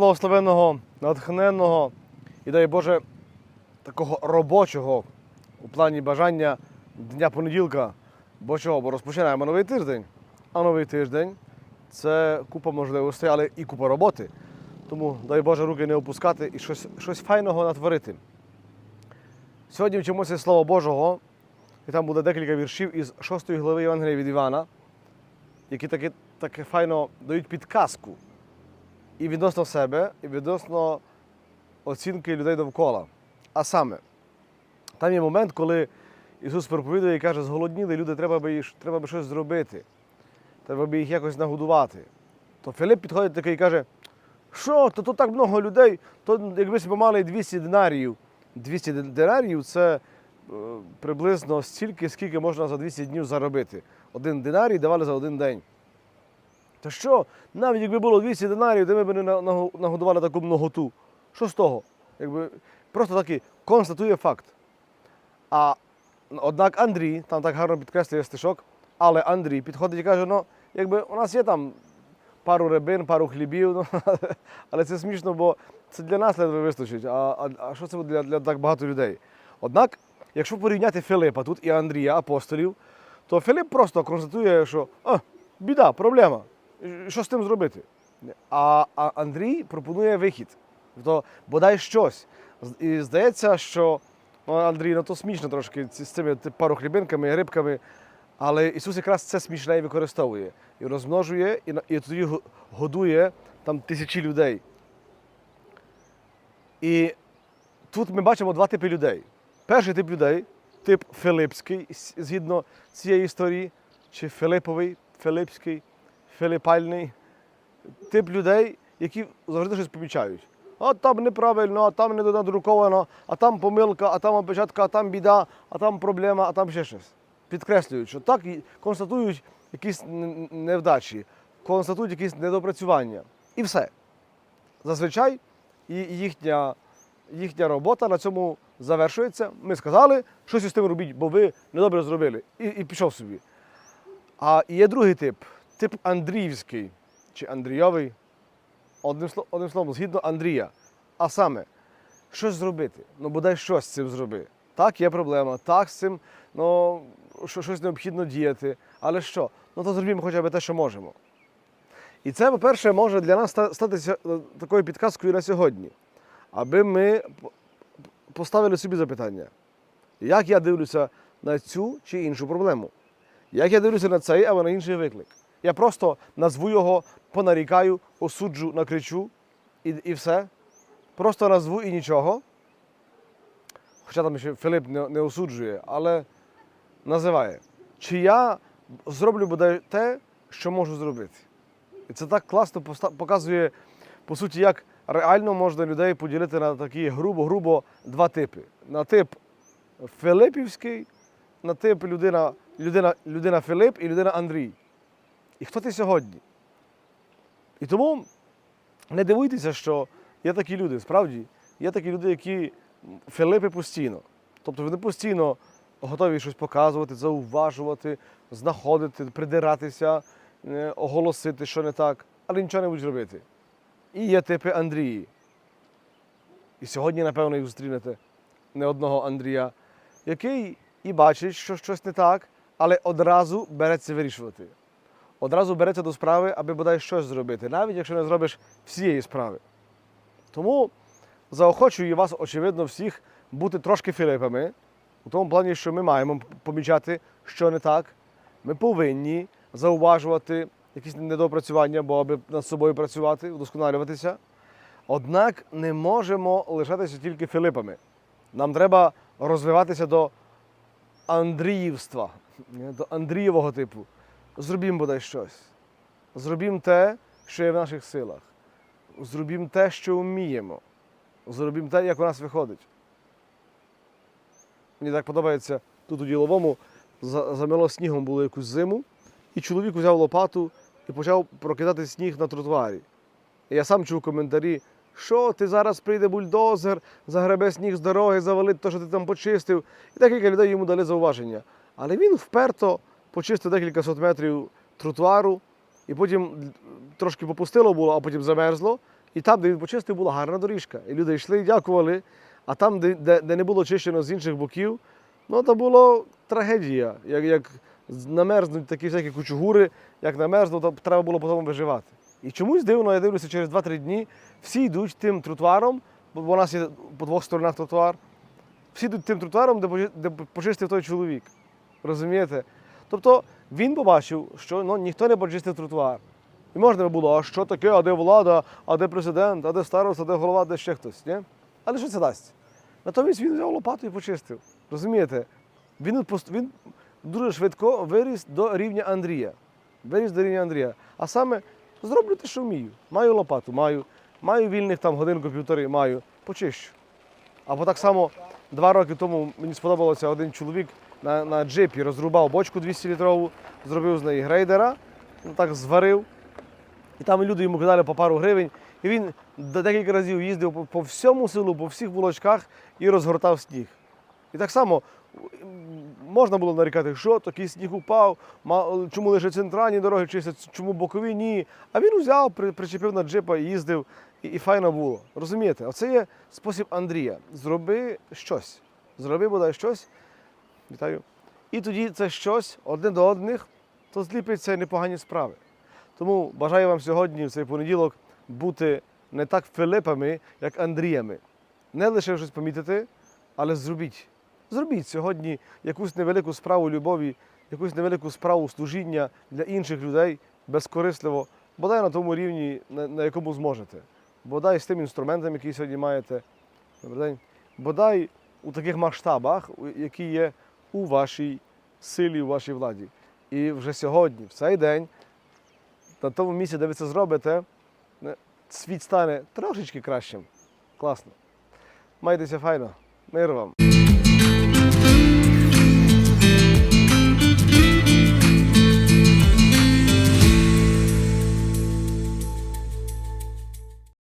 благословенного, натхненного і дай Боже такого робочого у плані бажання дня понеділка. Бо чого? Бо розпочинаємо новий тиждень. А новий тиждень це купа можливостей, але і купа роботи. Тому дай Боже руки не опускати і щось, щось файного натворити. Сьогодні вчимося Слова Божого, і там буде декілька віршів із 6 глави Євангелія від Івана, які таки, таки файно дають підказку і відносно себе, і відносно оцінки людей довкола. А саме, там є момент, коли Ісус проповідує і каже, зголодніли люди, треба би, треба би щось зробити, треба би їх якось нагодувати. То Філіп підходить такий і каже, що, то тут так много людей, то якби ми мали 200 динаріїв. 200 динаріїв це е, приблизно стільки, скільки можна за 200 днів заробити. Один динарій давали за один день. Та що, навіть якби було 200 динарів, де ми б не нагодували таку многоту. Що з того? Якби, просто такий констатує факт. А однак Андрій, там так гарно підкреслює стишок, але Андрій підходить і каже: ну, якби у нас є там пару рибин, пару хлібів, ну, але це смішно, бо це для нас ледве вистачить. А, а, а що це буде для, для так багато людей? Однак, якщо порівняти Филипа тут і Андрія, апостолів, то Филип просто констатує, що а, біда, проблема. Що з тим зробити? А Андрій пропонує вихід. Тобто, бодай щось. І здається, що ну, Андрій, ну то смішно трошки з цими пару хлібинками і рибками. Але Ісус якраз це смішне і використовує. І розмножує, і, і тоді годує там тисячі людей. І тут ми бачимо два типи людей. Перший тип людей, тип Филипський, згідно цієї історії, чи Филиповий, Филипський, Филипальний. Тип людей, які завжди щось помічають. А там неправильно, а там недодруковано, а там помилка, а там опечатка, а там біда, а там проблема, а там ще щось. Підкреслюють, що так констатують якісь невдачі, констатують якісь недопрацювання. І все. Зазвичай їхня, їхня робота на цьому завершується. Ми сказали, щось із тим робіть, бо ви недобре зробили. І, і пішов собі. А є другий тип тип Андріївський чи Андрійовий. Одним, одним словом, згідно Андрія. А саме, щось зробити. Ну, бодай щось з цим зроби. Так, є проблема, так, з цим ну, що- щось необхідно діяти. Але що? Ну то зробімо хоча б те, що можемо. І це, по-перше, може для нас ста- статися е, такою підказкою на сьогодні, аби ми поставили собі запитання, як я дивлюся на цю чи іншу проблему? Як я дивлюся на цей або на інший виклик? Я просто назву його, понарікаю, осуджу, накричу і, і все. Просто назву і нічого. Хоча там ще Филип не, не осуджує, але називає. Чи я зроблю бодай те, що можу зробити? І це так класно показує, по суті, як реально можна людей поділити на такі грубо-грубо два типи. На тип Филипівський, на тип людина, людина, людина Филип і людина Андрій. І хто ти сьогодні? І тому не дивуйтеся, що є такі люди, справді, є такі люди, які Филипи постійно. Тобто вони постійно готові щось показувати, зауважувати, знаходити, придиратися, е, оголосити, що не так, але нічого не будуть робити. І є типи Андрії. І сьогодні, напевно, їх зустрінете не одного Андрія, який і бачить, що щось не так, але одразу береться вирішувати. Одразу береться до справи, аби бодай щось зробити, навіть якщо не зробиш всієї справи. Тому заохочую вас, очевидно, всіх бути трошки Філипами, у тому плані, що ми маємо помічати, що не так. Ми повинні зауважувати якісь недопрацювання, бо аби над собою працювати, вдосконалюватися. Однак не можемо лишатися тільки Філипами. Нам треба розвиватися до Андріївства, до Андрієвого типу. Зробімо бодай щось. Зробімо те, що є в наших силах. Зробімо те, що вміємо. Зробімо те, як у нас виходить. Мені так подобається тут у діловому за- замело снігом було якусь зиму, і чоловік взяв лопату і почав прокидати сніг на тротуарі. І я сам чув коментарі, що ти зараз прийде бульдозер, загребе сніг з дороги, завалить те, що ти там почистив. І декілька людей йому дали зауваження. Але він вперто почистив декілька сот метрів тротуару, і потім трошки попустило було, а потім замерзло. І там, де він почистив, була гарна доріжка. І люди йшли і дякували. А там, де, де, де не було чищено з інших боків, ну то було трагедія. Як, як намерзнуть такі всякі кучугури, як намерзнуть, то треба було потім виживати. І чомусь дивно, я дивлюся, через 2-3 дні всі йдуть тим тротуаром, бо у нас є по двох сторонах тротуар. Всі йдуть тим тротуаром, де, де почистив той чоловік. Розумієте? Тобто він побачив, що ну, ніхто не почистив тротуар. І можна було, а що таке, а де влада, а де президент, а де староста, а де голова, де ще хтось. Ні? Але що це дасть? Натомість він взяв лопату і почистив. Розумієте? Він, він дуже швидко виріс до рівня Андрія. Виріс до рівня Андрія. А саме зроблю те, що вмію. Маю лопату, маю. Маю вільних там годинку-півтори, маю, почищу. Або так само два роки тому мені сподобалося один чоловік на, на джипі розрубав бочку 200-літрову, зробив з неї грейдера, ну, так зварив. І там люди йому кидали по пару гривень. І він де- декілька разів їздив по, по всьому селу, по всіх булочках і розгортав сніг. І так само можна було нарікати, що такий сніг упав, чому лише центральні дороги чистять, чому бокові ні. А він взяв, причепив на джипа їздив, і, і файно було. Розумієте? Оце є спосіб Андрія. Зроби щось. Зроби бодай щось. Вітаю. І тоді це щось одне до одних, то зліпиться непогані справи. Тому бажаю вам сьогодні, в цей понеділок, бути не так Филипами, як Андріями. Не лише щось помітити, але зробіть. Зробіть сьогодні якусь невелику справу любові, якусь невелику справу служіння для інших людей безкорисливо, бодай на тому рівні, на, якому зможете. Бодай з тим інструментом, який сьогодні маєте. Бодай у таких масштабах, які є у вашій силі, у вашій владі. І вже сьогодні, в цей день, на тому місці, де ви це зробите, світ стане трошечки кращим. Класно. Майтеся файно. Мир вам.